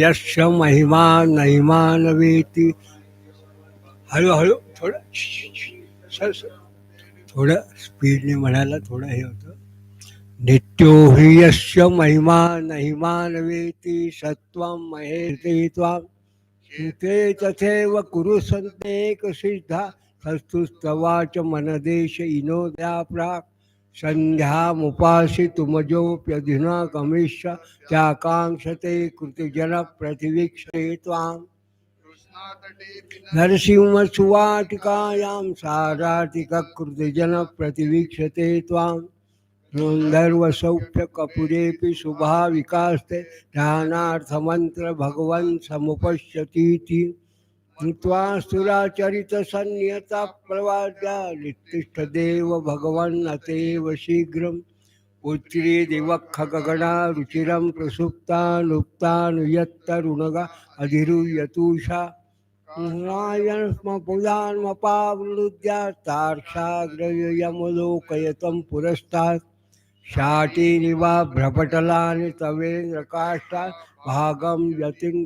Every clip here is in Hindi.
यश महिमा महिमा नव्हे हळूहळू थोडं सर सर थोडं स्पीडने म्हणायला थोडं हे होतं. नित्यो हि यश महिमा महिमा नव्हे ती सत्वम महे ते तथैव कुरु संतेक सिद्धा। सस्तुस्तवाच मनदेश इनो द्या प्राक संध्यामुपासि तुमजोऽप्यधिना गमिष्य त्याकाङ्क्षते कृतजनप्रतिवीक्षते त्वाम्। नरसिंहसुवाटिकायां सारातिककृतजनप्रतिवीक्षते त्वां गन्धर्वसौख्यकपुरेऽपि शुभाविकास्ते ध्यानार्थमन्त्र भगवन् समुपश्यतीति त्वा सुराचरितसन्नियता प्रवाद्या नित्तिष्ठदेव भगवन् अतेव शीघ्रम्। पुत्री दिवखगगणा रुचिरं प्रसुप्ता लुप्तानुयत्तरुणगा अधिरुयतूषा पुदान्मपावृद्या तार्क्षाग्रयमुलोकयतं पुरस्तात्। शाटीनिवा भ्रपटलानि तवेन्द्रकाष्ठा भागं यतिं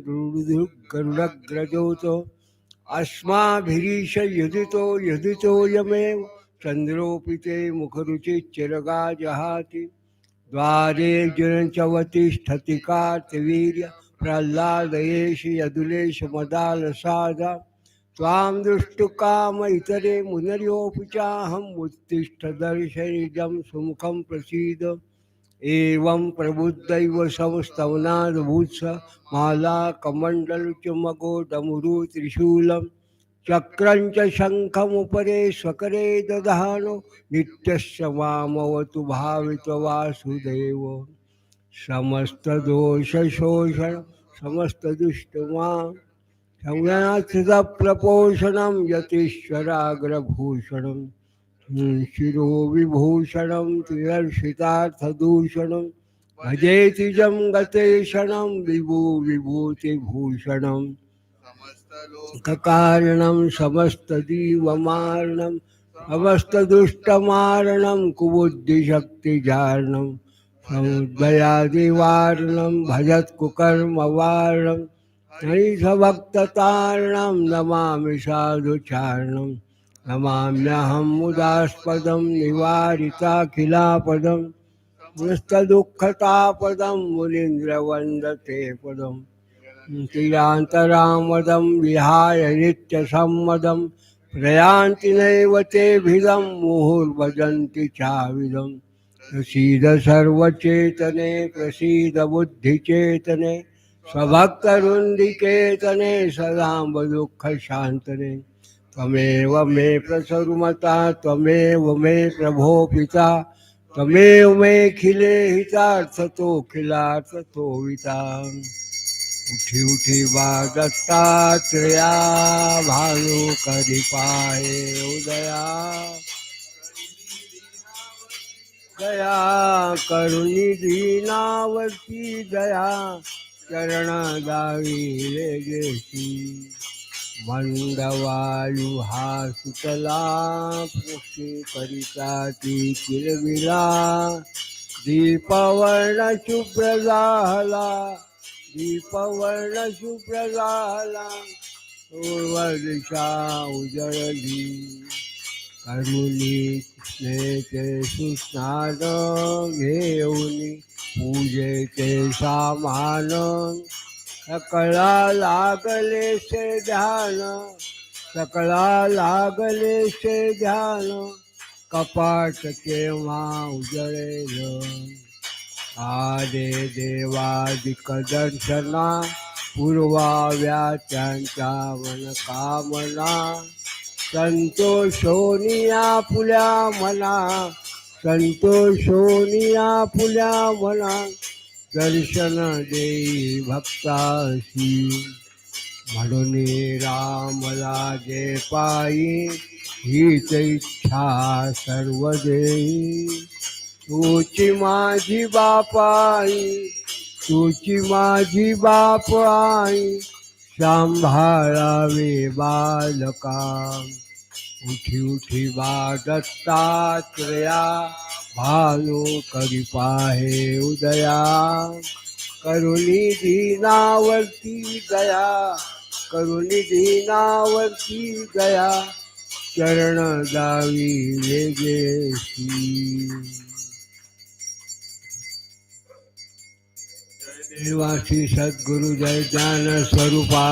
गरुडग्रजोतो। अस्माभिरीश युदितो युदितो यमेव। चन्द्रोऽपि ते मुखरुचिश्चिरगा जहाति द्वारे जुनचवतिष्ठति कार्तवीर्य प्रह्लादयेश यदुलेश मदाल मदालसादा। त्वां दृष्टुकाम इतरे मुनर्योऽपि चाहम् उत्तिष्ठ दर्शनिजं सुमुखं प्रसीद। एवं प्रबुद्धैव संस्तवनाद्भूत्स माला कमण्डल चुम्बको डमरु त्रिशूलं चक्रञ्च शङ्खमुपरे स्वकरे दधानो नित्यश्च मामवतु भावितवासुदेव समस्तदोषशोषण समस्तदुष्टमा संज्ञानाथ प्रपोषणं यतीश्वराग्रभूषणम्। शिरो विभूषणं त्रिदर्शितार्थदूषणं भजेतिजं गतेषणं विभू विभूतिभूषणं कारणं समस्तदीवमारणं समस्तदुष्टमारणं कुबुद्धिशक्तिजारणं समुद्भयादिवारणं भजत्कुकर्मवारणं हरिभक्ततारणं नमामि साधुचारणं नमाम्यहं मुदास्पदं निवारिताखिलापदं नस्तदुःखतापदं मुनीन्द्रवन्दते पदम्। तिरान्तरामदं विहाय नित्यसम्मदं, प्रयान्ति नैव तेभिदं मुहुर्भजन्ति चाविदं प्रसीद सर्वचेतने, प्रसीद बुद्धिचेतने, स्वभक्तरुन्दिकेतने सदाम्ब दुःखशान्तने त्वमेव मे प्रसरुमता त्वमेव मे प्रभो पिता त्वमेव मेऽखिले हितार्थतोऽखिलार्थतो हिता। उठी उठी बा दत्तात्रेया भानु करी पाहे उदया दया। करुणी दीनावती दया चरण दावी रे गेशी हा सुतला पृथ्वी करिता ती किरविला दीपवर्ण शुभ्र झाला दीपवर्ण शुभ्रगाला पूर्वदिशा उजळली कर्मुली कृष्णेचे सुस्नान घेऊन पूजेचे सामान सकळा लागले से ध्यान सकळा लागले से ध्यान कपाट केव्हा उजळेल? आदे देवादिक दर्शना पूर्वाव्या त्यांच्या मनकामना संतोषोनिया फुल्या मना संतोषोनिया फुल्या मना. दर्शन देई भक्तासी म्हणून रामला जे पायी हीच इच्छा सर्व देई। तुची माझी बापाई तुची माझी बाप आई, सांभाळावे बालका। उठी उठी बा दत्तात्रया भालो करी पाहे उदया करुणी दीनावरती दया करुणी दीनावरती दया चरण दावी वेगेशी देवासी सद्गुरु जय ज्ञान स्वरूपा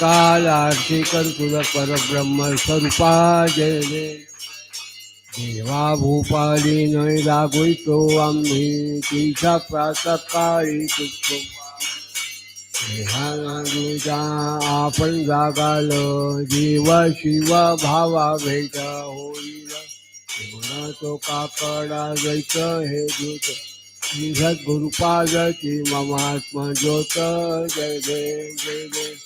काल आरती कर परब्रह्म स्वरूपा जय जय। देवा भूपाली लागतो आम्ही तिच्या प्रातकाळी तुझो देहानुजा आपण जागाल जीव शिव भावा भेट होईल। तो काकडा जैत हे दूत। श्री सद्गुरुपादची ममात्म ज्योत। जय जय जय जय।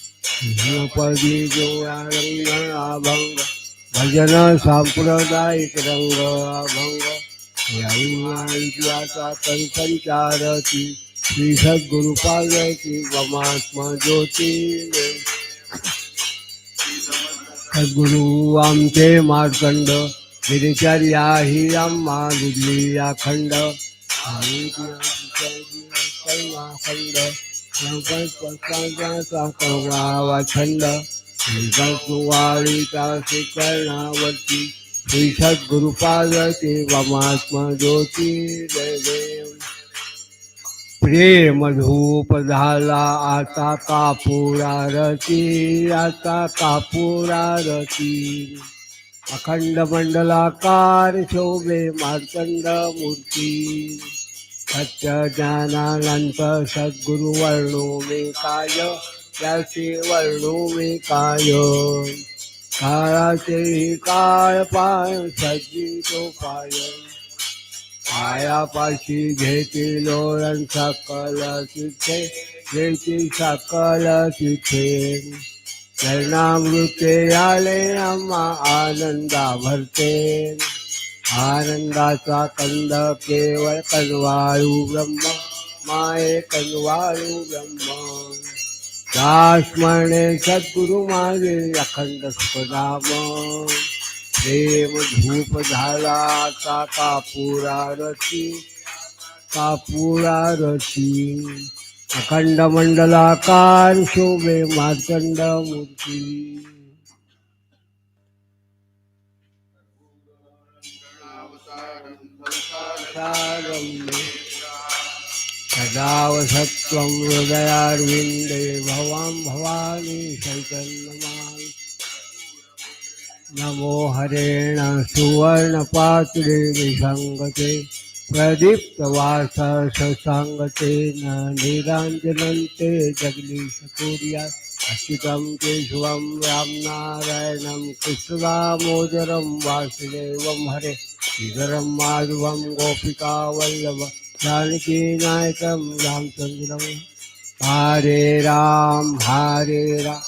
मनाव करवीची जाण पदी जोया रंग अभंग भजन सांप्रदायिक रंग अभंग श्री सद्गुरुपादची वमात्मा ज्योती सद्गुरु आमचे मार्कंड गिरिचर्या ही आम्हा दुधली अखंड खंड संकल्पचा सातवा छंद संकल्प वाळीचा शिकणावरती श्रीषद गुरुपाद ज्योती प्रेम धूप झाला आता कापुरा रती आता कापुरा रती अखंड मंडलाकार शोभे मार्कंड मूर्ती सत्य ज्ञानानंत सद्गुरु वर्णो मे काय त्याचे वर्णो काळाचे काळ पाय सज्जितो पाय पायापाशी घेते लोळण सकल तिथे घेते सकल तिथे चरणामृते आले आम्हा आनंदा भरते आनंदाचा कंद केवळ कनवाळू ब्रह्म माये कनवाळू ब्रह्म. दास सद्गुरु माझे अखंड सुखधाम. प्रेम धूप झाला का कापुरा रची कापुरा रची अखंड मंडलाकार शोभे मार्तंड मूर्ती. सदा वसत्वं हृदयार्विन्दे भवां भवानी चैतन्यमाय नमो हरेण सुवर्णपात्रे विसङ्गते प्रदीप्तवास ससाङ्गतेन निराञ्जनन्ते जगदीशसूर्या अच्युतं केशवं रामनारायणं कृष्णदामोदरं वासुदेवं हरे, श्रीधरं माधवं गोपिकावल्लभ जानकीनायकं रामचन्द्रं। हरे राम हरे राम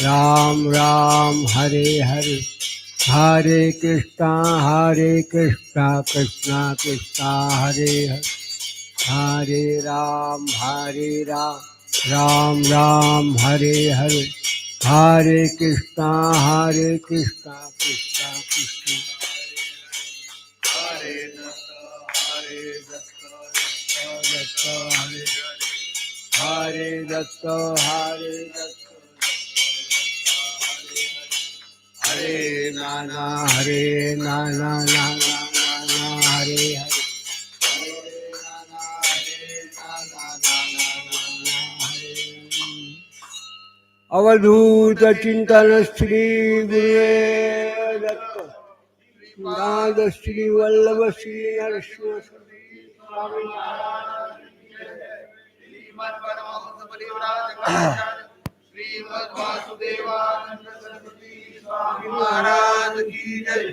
राम राम, हरे हरे। हरे कृष्णा हरे कृष्णा कृष्णा कृष्णा, हरे हरे। हरे राम हरे राम। राम राम, हरे हरे। हरे कृष्णा हरे कृष्णा कृष्णा कृष्णा। हरे हरे हरे दत्त हरे दत्त, हरे नाना हरे नाना नाना नाना, हरे हरे। अवधूत चिंतन श्री गुरुवे नाद श्री वल्लभ श्री नरसिंह महाराज की जय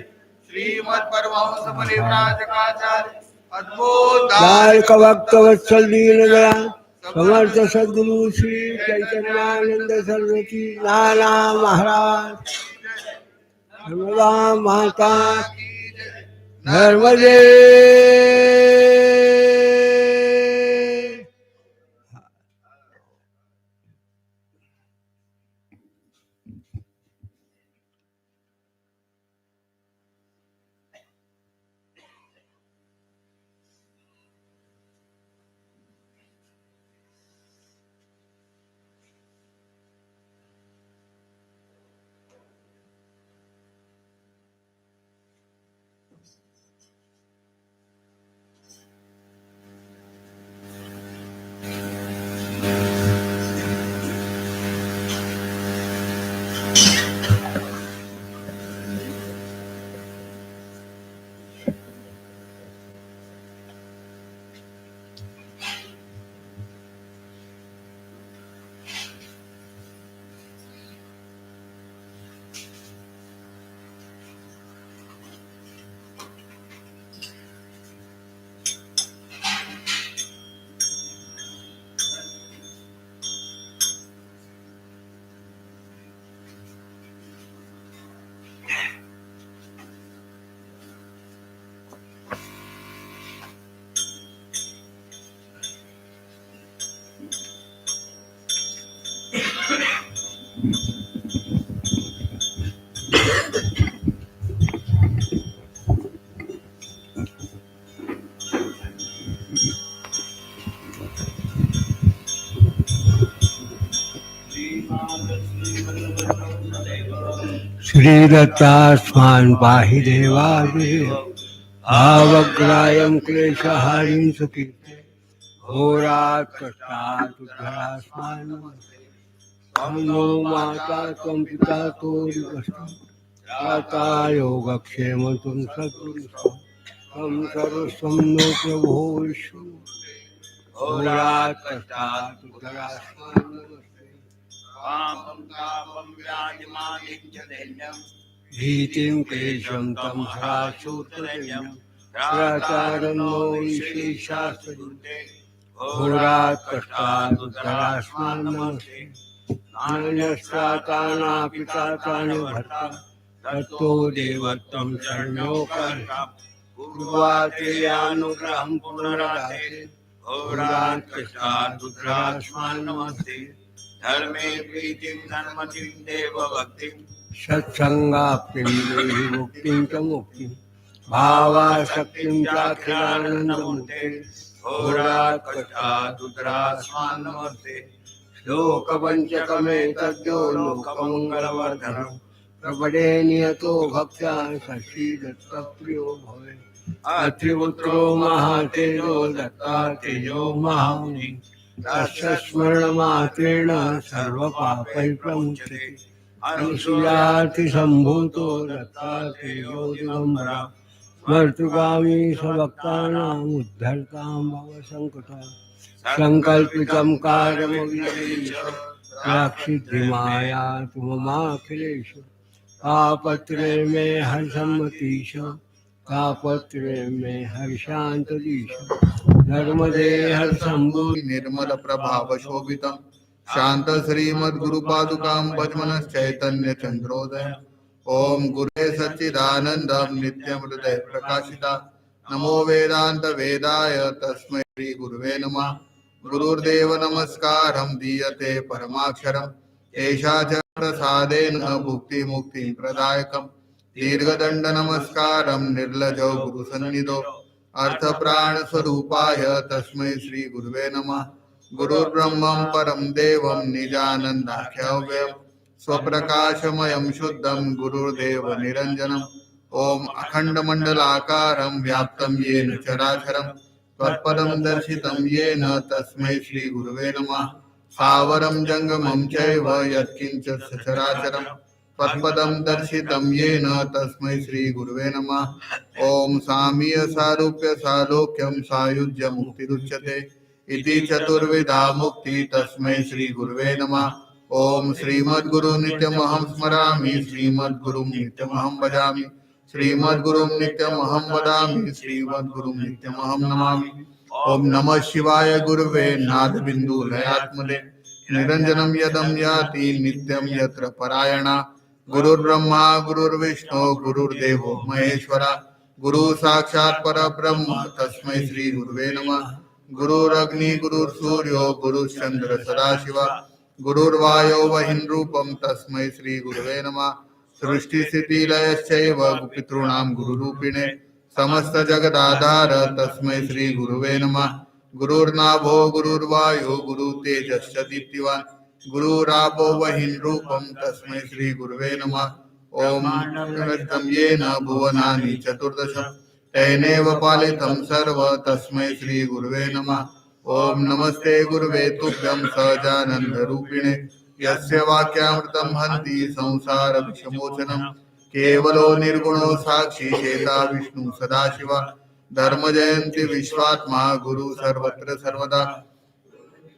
अद्भुत भक्त वत्सल दीन दया समर्थ सदगुरु श्री चैतन्यानंद सरस्वती नाना महाराज। नर्मदा माता धर्मदेव। श्री दत्तास्मान् पाहि देवादेव आवग्रायं क्लेशहारिं सुकीर्ते। होरात् कष्टात् त्वं नो माता, त्वं पिता तोरिवस्तु दाता योगक्षेम त्वं सद्गुरु त्वं सर्वस्वं नो प्रभो विष्णु पापं तापं दैन्यं भीतिं क्लेशं तं हराशूत्रयं प्राचारणो विशेषास्त्रे होरात् कष्टात् उद्धरास्मान् नमस्ते भर्ता। तत्तो देवत्वं शरण्योकर्ता पूर्वाते अनुग्रहं पुनराते। होरात् कष्टात् उद्धरास्मान् नमस्ते धर्मे प्रीतिं, धर्मतिं, देवभक्तिं। सत्संगाप्तिं देहि मुक्तिं च मुक्तिं। भावाशक्तिं चाखिलानन्दमूर्ते होरात् कष्टात् उद्धरास्मान् नमस्ते श्लोकपञ्चकमेतद्यो लोकमङ्गलवर्धनम् प्रपदे नियतो भक्त्या षष्ठीदत्तप्रियो भवे। अत्रिपुत्रो महातेजो दत्तातेजो महामुनि। तस्य स्मरणमात्रेण सर्वपापै प्रमुच्यते अनुसूयातिसम्भूतो दत्तातेजो दिगम्बरा स्मर्तुकामी स्वभक्तानाम् उद्धर्तां भव सङ्कल्पितं मे हर्षमतीश तापत्रे मे हर्षान्तदीश। निर्मल प्रभाव शोभितम शांत श्रीमद गुरु पादुकां भजमन चैतन्य चंद्रोदय ओम गुरे सच्चिदानंदम नित्यम हृदय प्रकाशिता। नमो वेदांत वेदाय तस्मै श्री गुरुवे नमः। गुरुर्देव नमस्कारं दीयते परमाक्षरम्। एषा च मुक्ति प्रदायकम् दीर्घदण्ड नमस्कारं निर्लजो गुरुसन्निधो। अर्थ प्राण स्वरूपाय तस्मै श्री गुरुवे नमः। गुरुर्ब्रह्मं परं देवं निजानन्दाख्यव्ययम् स्वप्रकाशमयं शुद्धं गुरुर्देव निरञ्जनम् ॐ अखण्डमण्डलाकारं व्याप्तं येन चराचरं त्वत्पदं दर्शितं येन तस्मै श्रीगुरुवे नमः। स्थावरं जङ्गमं चैव यत्किञ्च सचराचरं त्वत्पदं दर्शितं येन तस्मै श्रीगुरुवे नमः। ॐ सामीय सारूप्य सालोक्यं सायुज्य मुक्तिरुच्यते इति चतुर्विधा मुक्ति तस्मै श्रीगुरुवे नमः। ॐ श्रीमद्गुरु नित्यमहं स्मरामि, श्रीमद्गुरुं नित्यमहं भजामि, श्रीमद्गुरुं नित्यमहं वदामि, श्रीमद्गुरुं नित्यमहं नमामि। ॐ नमः शिवाय गुरुवे नादबिन्दुलयात्मने। निरञ्जनं यदं याति, नित्यं यत्र परायणा। गुरुर्ब्रह्मा गुरुर्विष्णु गुरुर्देवो महेश्वरा। गुरु साक्षात् परब्रह्म, तस्मै श्रीगुरुवे नमः। गुरुरग्नि गुरुर्सूर्यो गुरुश्चन्द्र सदाशिव। गुरुर्वायो वहिन् रूपं तस्मै श्रीगुरुवे नमः। सृष्टिस्थितिलयश्चैव पितॄणां गुरुरूपिणे। समस्तजगदाधार तस्मै श्रीगुरुवे नमः। गुरुर्नाभो, गुरुर्वायो गुरुतेजश्च दीप्तिवान्। गुरुरापो वहिन् रूपं तस्मै श्रीगुरुवे नमः। ॐ नमस्तं येन भुवनानि चतुर्दश। तेनैव पालितं सर्व तस्मै श्रीगुरुवे नमः। ॐ नमस्ते गुरुवे तुभ्यं सहजानन्दरूपिणे। यस्य वाक्यामृतं हन्ति संसारविषमोचनं। केवलो निर्गुणो साक्षी चेता विष्णु सदाशिव। धर्म धर्मजयन्ति विश्वात्मा गुरु सर्वत्र सर्वदा।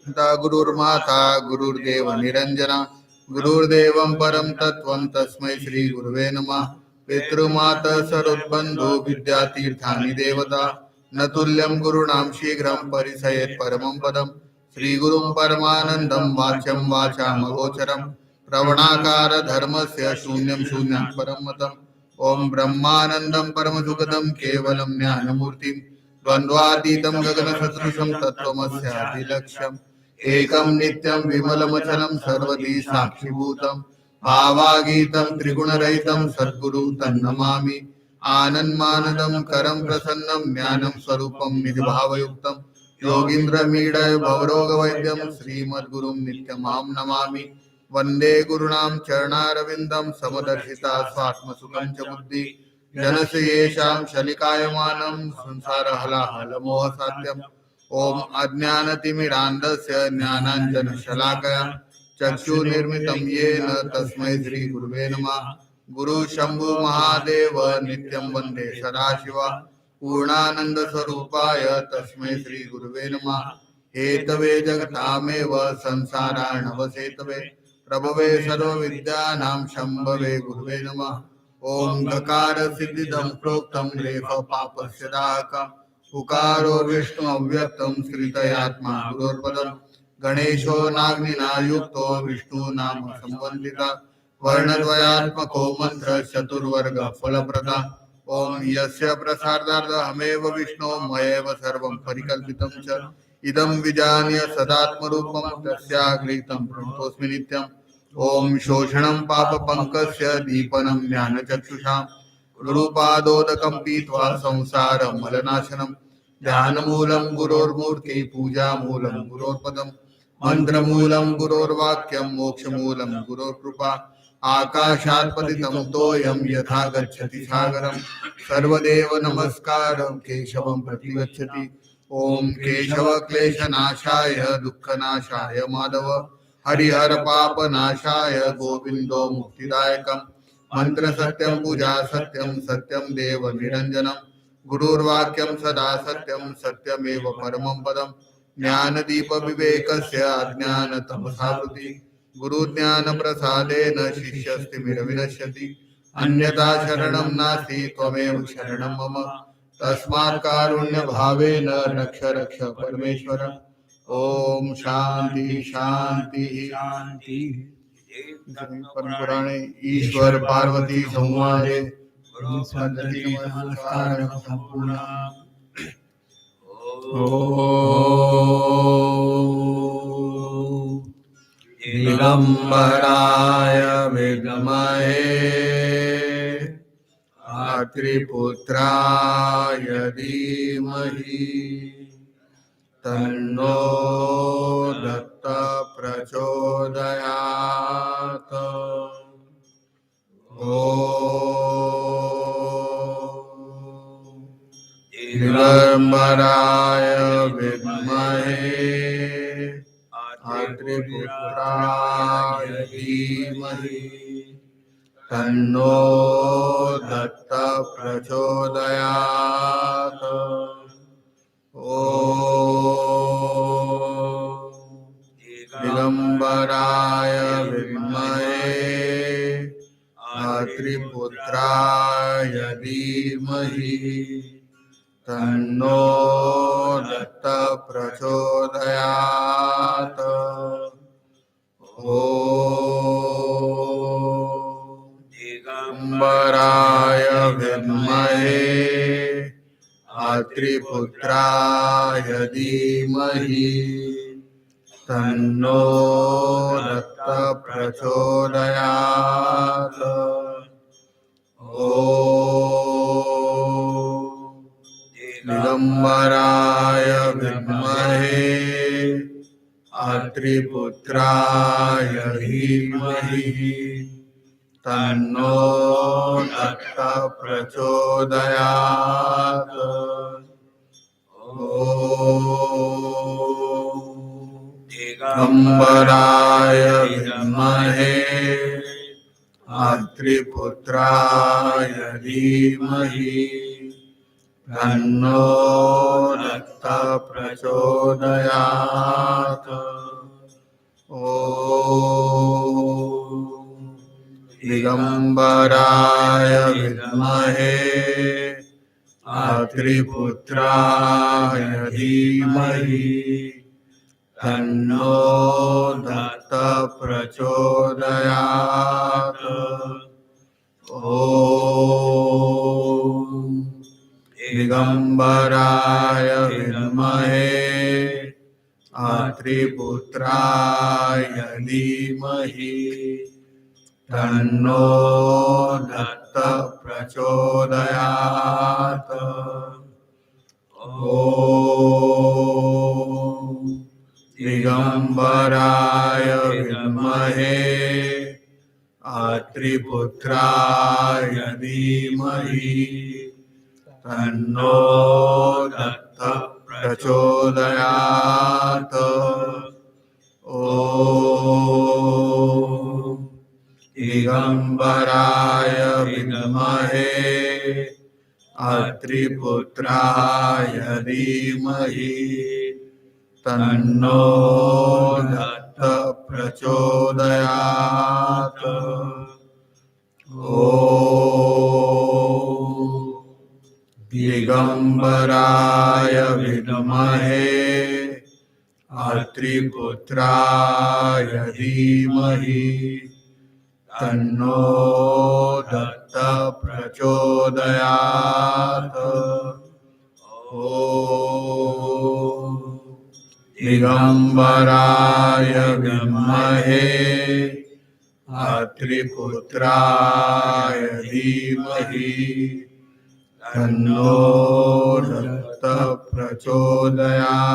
गुरुर्माता, गुरुर्देव निरञ्जना गुरुर्देवं परं तत्त्वं तस्मै श्रीगुरुवे नमः। पितृमाता सरुद्बन्धो विद्यातीर्थानि देवता, न तुल्यं गुरूणां शीघ्रं परिसयेत् परमं पदम्। श्रीगुरुं परमानन्दं वाच्यं वाचामगोचरं प्रवणाकार धर्मस्य शून्यं शून्यं परं मतम्। ॐ ब्रह्मानन्दं परमसुखदं केवलं ज्ञानमूर्तिं द्वन्द्वातीतं गगनसदृशं तत्त्वमस्यादिलक्ष्यम्। एकं नित्यं विमलमचलं सर्वदी साक्षिभूतं, भावागीतं त्रिगुणरहितं सद्गुरु तन्नमामि। आनन्मानदं करं प्रसन्नं, ज्ञानं स्वरूपं निजभावयुक्तं योगीन्द्रमीडय भवरोगवैद्यं श्रीमद्गुरुं नित्यमां नमामि। वंदे गुरूणां चरणारविन्दं समदर्शिता स्वात्मसुखं च बुद्धि। जनस्य येषां शलिकायमानं संसारहलाहलमोहसात्यम् ओम अज्ञानतिमिरान्धस्य ज्ञानाञ्जनशलाकया चक्षुर्निर्मितं येन तस्मै श्रीगुरुवे नमः। गुरुशम्भुमहादेव नित्यं वन्दे सदाशिव। पूर्णानन्दस्वरूपाय तस्मै श्रीगुरुवे नमः। हेतवे जगतामेव संसाराणवसेतवे। प्रभवे सर्वविद्यानां शम्भवे गुरुवे नमः। ॐ गकारसिद्धिदं प्रोक्तं रेफ पापस्य दाहकम् उकारो विष्णु अव्यक्तं श्रितयात्मा गुरोर्पदम्। गणेशो नाग्निना युक्तो विष्णु नाम संवन्दिता। वर्णद्वयात्मको मन्त्र चतुर्वर्ग फलप्रदा। ॐ यस्य प्रसादार्थमेव विष्णो, मयैव सर्वं परिकल्पितं च। इदं विजानीय सदात्मरूपं तस्यागृहीतं प्रणतोऽस्मि नित्यम्। ॐ शोषणं पापपङ्कस्य दीपनं ज्ञानचक्षुषां गुरुपादोदकं पीत्वा संसारमलनाशनं ध्यानमूलं गुरोर्मूर्ति पूजामूलं गुरोर्पदम् मन्त्रमूलं गुरोर्वाक्यं मोक्षमूलं गुरोर्कृपा आकाशात् पतितं तोयं यथा गच्छति सागरं सर्वदेव नमस्कारं केशवं प्रतिगच्छति। ॐ केशव क्लेशनाशाय दुःखनाशाय माधव हरिहर पापनाशाय गोविन्दो मुक्तिदायकम्। मन्त्र सत्यं पूजा सत्यं सत्यं देव निरञ्जनं गुरुर्वाक्यं सदा सत्यं सत्यमेव परमं पदम् ज्ञानदीप विवेकस्य अज्ञानतमसावृति गुरुज्ञानप्रसादेन शिष्यस्तिमिरविनश्यति। अन्यथा शरणं नास्ति त्वमेव शरणं मम। तस्मात् कारुण्यभावेन रक्ष रक्ष परमेश्वर। ॐ शान्ति शान्तिः। शांति परमपुराणे ईश्वर पार्वती संवादे। पद्धति नमस्कार संपूर्ण ॐ दिगम्बराय विद्महे त्रिपुत्राय धीमहि तन्नो दत्त दिगम्बराय विद्महे मातृपुत्राय धीमहि। तन्नो मातृपुत्राय विद्महे मातृपुत्राय धीमहि। तन्नो दत्त प्रचोदयात्। ॐ दिगम्बराय विद्महे। मातृपुत्राय धीमहि। तन्नो दत्त प्रचोदयात्। ॐ दिगम्बराय विद्महे मातृपुत्राय धीमहि। तन्नो दत्त प्रचोदयात्। ॐ दिगम्बराय विद्महे। मातृपुत्राय धीमहि। तन्नो दत्त प्रचोदयात् ॐ दिगम्बराय विद्महे। मातृपुत्राय धीमहि। तन्नो दत्त प्रचोदयात्। ॐ दिगम्बराय विद्महे मातृपुत्राय धीमहि। तन्नो दत्त प्रचोदयात्